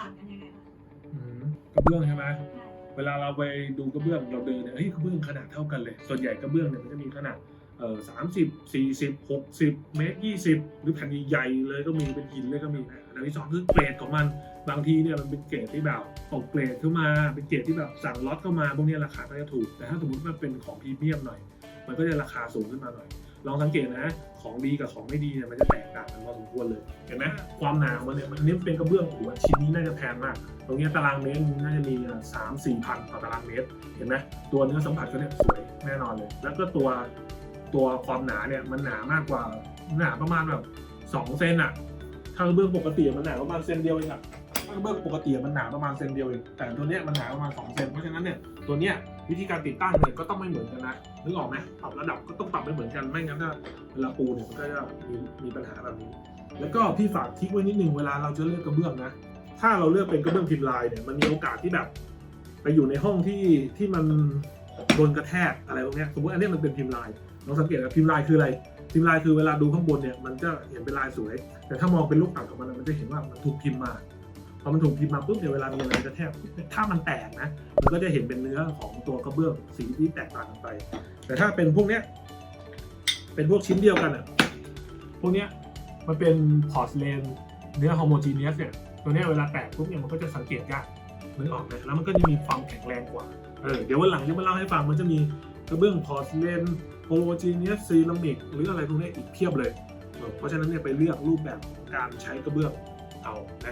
ต่างกันยังไงคะอืมกระเบื้องใช่ไหมเวลาเราไปดูกระเบื้องเราเดินเนี่ยเฮ้ยกระเบื้องขนาดเท่ากันเลย ส่วนใหญ่กระเบื้องเนี่ยมันจะมีขนาดเออสามสิบสี่สิบหกสิบเมตรยี่สิบหรือแผ่นใหญ่ๆเลยก็มีเป็นหินเลยก็มีนะอันที่สองคือเกรดของมันบางทีเนี่ยมันเป็นเกรดที่แบบตกเกรดขึ้นมาเป็นเกรดที่แบบสั่งล็อตเข้ามาพวกนี้ราคาก็จะถูก แต่ถ้าสมมติมันเป็นของพรีเมียมหน่อย มันก็จะราคาสูงขึ้นมาหน่อย ลองสังเกตนะ ของดีกับของไม่ดีเนี่ยมันจะแตกต่างกันพอสมควรเลย เห็นไหมความหนาของมันเนี่ยมันอันนี้เป็นกระเบื้องโอ้โหชิ้นนี้น่าจะแพงมาก ตรงนี้ตารางเมตรน่าจะมีสามสี่พันต่อตารางเมตร เห็นไหมตัวเนื้อสัมผัสก็เนี่ยสวยแน่นอนเลย แล้วก็ตัวตัวความหนาเนี่ยมันหนามากกว่าหนาประมาณแบบสองเซนอะถ้ากระเบื้องปกติมันหนาประมาณเซนเดียวเองอะ ถ้ากระเบื้องปกติมันหนาประมาณเซนเดียวเองแต่ตัวเนี้ยมันหนาประมาณสองเซนเพราะฉะนั้นเนี่ยตัวเนี้ยวิธีการติดตั้งเนี่ยก็ต้องไม่เหมือนกันนะนึกออกไหมปรับระดับก็ต้องปรับไม่เหมือนกันไม่งั้นถ้าเวลาปูเนี่ยมันก็จะมีมีปัญหาแบบนี้ แล้วก็พี่ฝากทิกไว้นิดนึงเวลาเราจะเลือกกระเบื้องนะถ้าเราเลือกเป็นกระเบื้องพิมพ์ลายเนี่ยมันมีโอกาสที่แบบ ไปอยู่ในห้องที่ที่มันโดนกระแทกอะไรพวกเนี้ยสมมติอันนี้มันเป็นพิมพ์ลายลองสังเกตนะพิมพ์ลายคืออะไรพิมพ์ลายคือเวลาดูข้างบนเนี่ยมันจะเห็นเป็นลายสวย แต่ถ้ามองเป็นลูกปัดของมันมันจะเห็นว่ามันถูกพิมพ์มา พอมันถูกพิมพ์มาปุ๊บเนี่ยเวลามีอะไรกระแทกปุ๊บถ้ามันแตกนะ มันก็จะเห็นเป็นเนื้อของตัวกระเบื้องสีที่แตกต่างกันไป แต่ถ้าเป็นพวกเนี้ยเป็นพวกชิ้นเดียวกันอะพวกเนี้ยมันเป็นพอร์สเลนเนื้อโฮโมจีเนียสเนี่ยตัวเนี้ยเวลาแตกปุ๊บเนี่ยมันก็จะสังเกตยากนึกออกไหมแล้วมันก็จะมีความแข็งแรงกว่าเออเดี๋ยววันหลังจะมาเล่าให้ฟังมันจะมีกระเบื้องพอร์สเลนโฮโมจีเนียสซีรามิกหรืออะไรพวกเนี้ยอีกเพียบเลย เพราะฉะนั้นเนี่ยไปเลือกรูปแบบการใช้กระเบื้องเอานะ